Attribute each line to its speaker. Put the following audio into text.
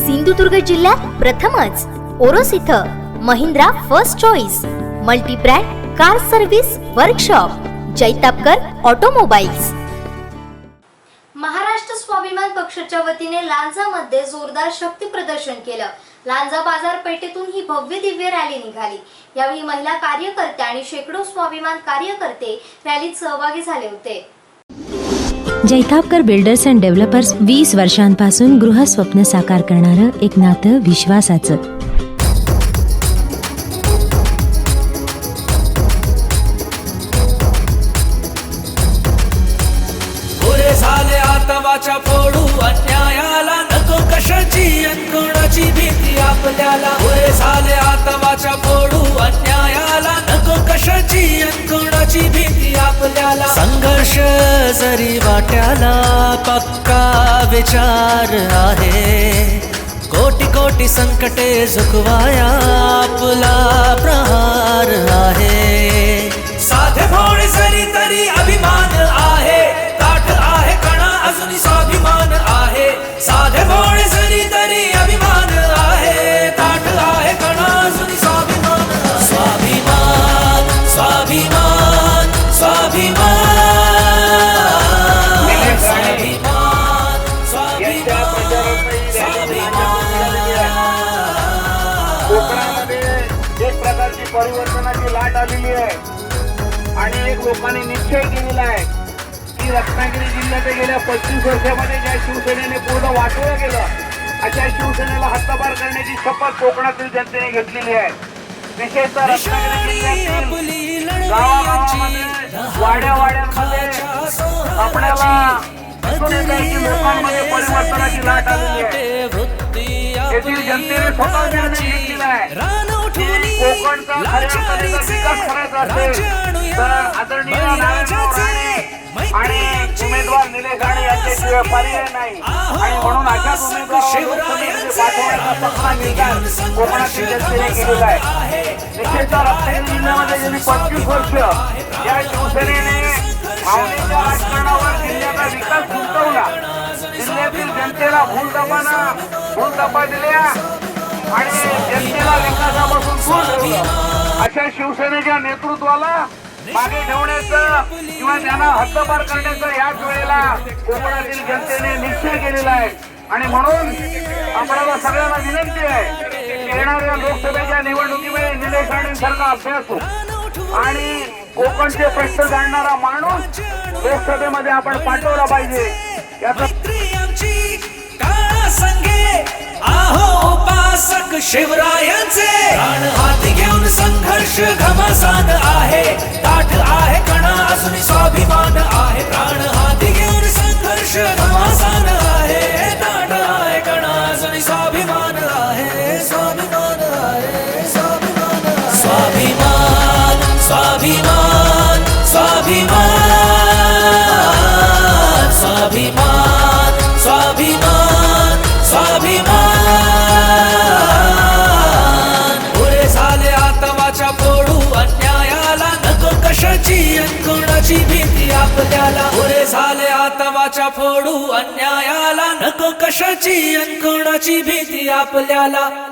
Speaker 1: सिंधुदुर्ग जिल्ह्यात प्रथमच ओरोस इथं Mahindra first choice multibrand car service workshop Jaitapkar automobiles.
Speaker 2: Maharashtra Swabhiman पक्षाच्या वतीने लांजामध्ये जोरदार शक्ती प्रदर्शन केलं. लांजा बाजारपेठेतून ही भव्य दिव्य रॅली निघाली. यावेळी महिला कार्यकर्त्या आणि शेकडो स्वाभिमान कार्यकर्ते रॅलीत सहभागी झाले होते.
Speaker 3: जैतापकर बिल्डर्स अँड डेव्हलपर्स वीस वर्षांपासून गृहस्वप्न साकार करणारं एक नातं विश्वासाचं.
Speaker 4: फोडू अन्यायाला नको कशाची कोणाची भीती आपल्याला. झाले आता फोडू वाट्याला पक्का विचार आहे. कोटी कोटी संकटे झुकवाया आपला प्रहार
Speaker 5: परिवर्तनाची लाट आलेली आहे. आणि एक लोकांनी निश्चय केलेला आहे की रत्नागिरी जिल्ह्यात गेल्या पस्तीस वर्षामध्ये ज्या शिवसेनेने पूर्ण वाटोळं केलं अशा शिवसेनेला हद्दपार करण्याची शपथ कोकणातील जनतेने घेतलेली आहे. विशेषतः वाड्या वाड्यांमध्ये आपल्याला लोकांमध्ये परिवर्तनाची लाट आलेली आहे. येथील जनतेने स्वतः निर्णय घेतलेला आहे. आणि उमेदवार निलेश राणे यांच्याशिवाय पर्याय नाही. आणि म्हणून अशाच सपना निर्धार कोकणातील जनतेने केलेला आहे. विशेषतः रत्नागिरी जिल्ह्यामध्ये गेली पंचवीस वर्ष. या शिवसेनेने भावनेच्या राजकारणावर जिल्ह्याचा विकास गुंतवला जिल्ह्यातील जनतेला भूलथापानं भूलथापा दिल्या. आणि जनतेला विकासापासून दूर ठेवलं. अशा शिवसेनेच्या नेतृत्वाला मागे ठेवण्याचं किंवा त्यांना हद्दपार करण्याचं याच वेळेला कोकणातील जनतेने निश्चय केलेला आहे. आणि म्हणून आपल्याला सगळ्यांना विनंती आहे की येणाऱ्या लोकसभेच्या निवडणुकीमध्ये निलेश राणेंसारखा अभ्यासू आणि कोकणचे प्रश्न जाणणारा माणूस लोकसभेमध्ये आपण पाठवला पाहिजे. याचा
Speaker 4: आमची आहो! संघर्ष घमासान आहे ताठ आहे कणा असून कशाची भीती आपल्याला पुरे झाले. आतवाच्या फोडू अन्यायाला. नको कशाची कोणाची भीती आपल्याला?